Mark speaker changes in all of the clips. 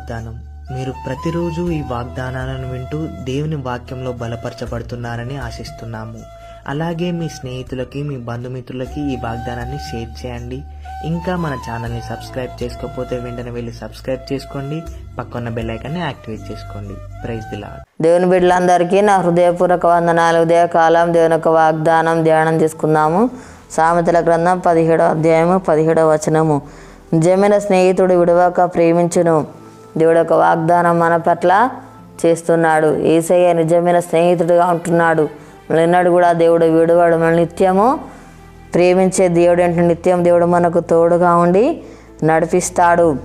Speaker 1: వాగ్దానం. మీరు ప్రతిరోజు ఈ వాగ్దానాలను వింటూ దేవుని వాక్యంలో బలపరచబడుతున్నారని ఆశిస్తున్నాము. అలాగే మీ స్నేహితులకి మీ బంధుమిత్రులకి ఈ వాగ్దానాన్ని షేర్ చేయండి. ఇంకా మన ఛానల్ని సబ్స్క్రైబ్ చేసుకోకపోతే వెంటనే వెళ్ళి సబ్స్క్రైబ్ చేసుకోండి. పక్కన్న బెల్లైకాన్ని యాక్టివేట్ చేసుకోండి. ప్రైజ్ దిలా
Speaker 2: దేవుని బిడ్డలందరికీ నా హృదయపూర్వక వందనాలు ఉదయకాలం దేవుని యొక్క వాగ్దానం ధ్యానం చేసుకుందాము. సామెతల గ్రంథం పదిహేడో అధ్యాయము పదిహేడో వచనము. జమిన స్నేహితుడు విడవక ప్రేమించును. దేవుడు ఒక వాగ్దానం మన పట్ల చేస్తున్నాడు. ఏసయ్య నిజమైన స్నేహితుడుగా ఉంటున్నాడు. మనల్ని ఎన్నడు కూడా దేవుడు విడువాడు. మన నిత్యము ప్రేమించే దేవుడు అంటే నిత్యం దేవుడు మనకు తోడుగా ఉండి నడిపిస్తాడు.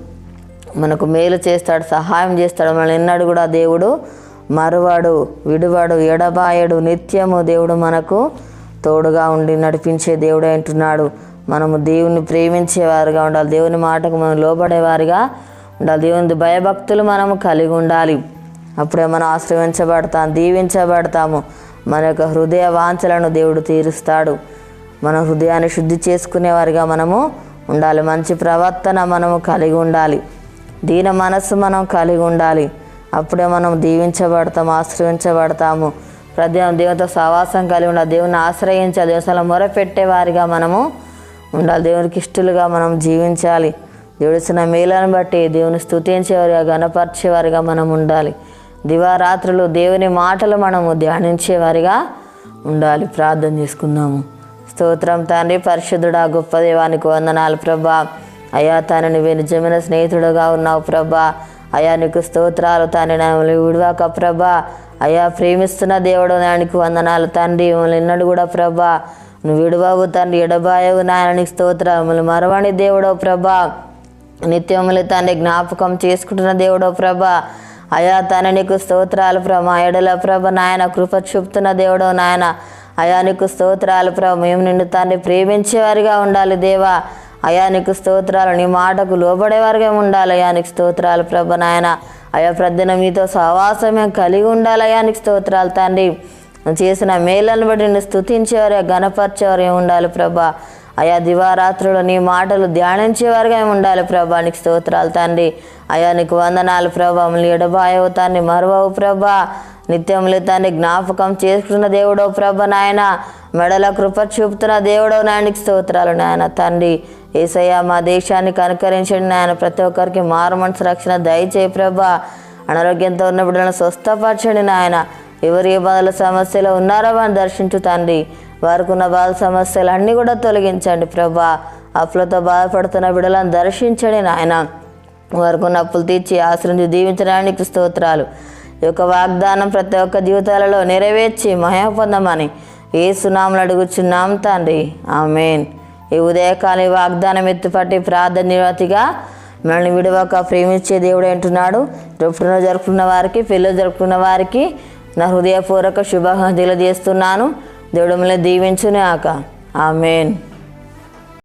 Speaker 2: మనకు మేలు చేస్తాడు సహాయం చేస్తాడు. మనల్ని ఎన్నడు కూడా దేవుడు మరువాడు విడువాడు ఎడబాయడు. నిత్యము దేవుడు మనకు తోడుగా ఉండి నడిపించే దేవుడు అంటున్నాడు. మనము దేవుని ప్రేమించేవారుగా ఉండాలి. దేవుని మాటకు మనం లోబడేవారుగా ఉండాలి దేవుని భయభక్తులు మనము కలిగి ఉండాలి. అప్పుడే మనం ఆశ్రయించబడతాం దీవించబడతాము. మన యొక్క హృదయ వాంఛలను దేవుడు తీరుస్తాడు. మన హృదయాన్ని శుద్ధి చేసుకునేవారిగా మనము ఉండాలి. మంచి ప్రవర్తన మనము కలిగి ఉండాలి. దీన మనస్సు మనం కలిగి ఉండాలి. అప్పుడే మనం దీవించబడతాము ఆశ్రయించబడతాము. ప్రతి దేవునితో సహవాసం కలిగి ఉండాలి. దేవుని ఆశ్రయించాలి ఆ దేవతల మొరపెట్టే వారిగా మనము ఉండాలి. దేవునికి ఇష్టలుగా మనం జీవించాలి. దేవుడు ఇచ్చిన మేలను బట్టి దేవుని స్తుతించేవారిగా గణపరిచేవారిగా మనం ఉండాలి. దివారాత్రులు దేవుని మాటలు మనము ధ్యానించేవారిగా ఉండాలి. ప్రార్థన చేసుకుందాము. స్తోత్రం తండ్రి పరిశుద్ధుడా గొప్ప దేవానికి వందనాలు ప్రభా. అయా తాను నువ్వే నిజమైన స్నేహితుడుగా ఉన్నావు ప్రభా. అయా నీకు స్తోత్రాలు తండ్రి మిమ్మల్ని విడివాక ప్రభా. అయా ప్రేమిస్తున్న దేవుడు నాయనికి వందనాలు తండ్రి. మిమ్మల్ని ఎన్నడు కూడా ప్రభా నువ్వు విడువావు తండ్రి ఎడబాయవు నాయన నీకు మిమ్మల్ని మరవని దేవుడో ప్రభా. నిత్యములు తండ్రి జ్ఞాపకం చేసుకుంటున్న దేవుడో ప్రభ. అయా తన నీకు స్తోత్రాలు ప్రభ. ఎడల ప్రభ నాయన కృప చూపుతున్న దేవుడో నాయన. అయా నీకు స్తోత్రాలు ప్రభ. మేము నిన్ను తండ్రి ప్రేమించేవారిగా ఉండాలి దేవా. అయా నీకు స్తోత్రాలు నీ మాటకు లోబడేవారిగా ఉండాలి. అయా నీకు స్తోత్రాలు ప్రభ నాయన. అయా ప్రద్దన మీతో సహవాసం మేము కలిగి ఉండాలి. అయా నీకు స్తోత్రాలు తండ్రి. చేసిన మేలను బట్టి నిన్ను స్థుతించేవారు గణపరిచేవారు ఉండాలి ప్రభా. అయా దివారాత్రులు నీ మాటలు ధ్యానించేవారుగా ఏమి ఉండాలి ప్రభా. నీకు స్తోత్రాలు తండ్రి. అయా నీకు వందనాలు ప్రభా. మమ్మల్ని ఎడబాయవు తాన్ని మరువవు ప్రభా. నిత్యములు తాన్ని జ్ఞాపకం చేసుకున్న దేవుడో ప్రభ నాయన. మెడల కృప చూపుతున్న దేవుడో నాయనకి స్తోత్రాలు నాయన తండ్రి. ఏసయ్య మా దేశాన్ని కనుకరించండి నాయన. ప్రతి ఒక్కరికి మారు మనసు రక్షణ దయచేయి ప్రభా. అనారోగ్యంతో ఉన్న బిడ్డలను స్వస్థపరచండి నాయన. ఎవరు ఏ బాధల సమస్యలు ఉన్నారో వారిని దర్శించు తండ్రి. వారికి ఉన్న బాధ సమస్యలు అన్నీ కూడా తొలగించండి ప్రభా. అప్పులతో బాధపడుతున్న బిడలను దర్శించండి నాయన. వారికి ఉన్న అప్పులు తీర్చి ఆశ్రయించి దీవించడానికి స్తోత్రాలు. ఈ యొక్క వాగ్దానం ప్రతి ఒక్క జీవితాలలో నెరవేర్చి మహిమ పొందమని ఏ సునాములు అడుగుచున్నాం తండ్రి. ఆమెన్. ఈ ఉదయకాల వాగ్దానం ఎత్తుపట్టి ప్రార్థన నిరతిగా మనల్ని విడవక ప్రేమించే దేవుడు అంటున్నాడు. రేపు జరుపుకున్న వారికి పెళ్ళి జరుపుకున్న వారికి నా హృదయపూర్వక శుభాకాంక్షలు చేస్తున్నాను దేవుడు మిమ్మల్ని దీవించునే ఆక ఆమెన్.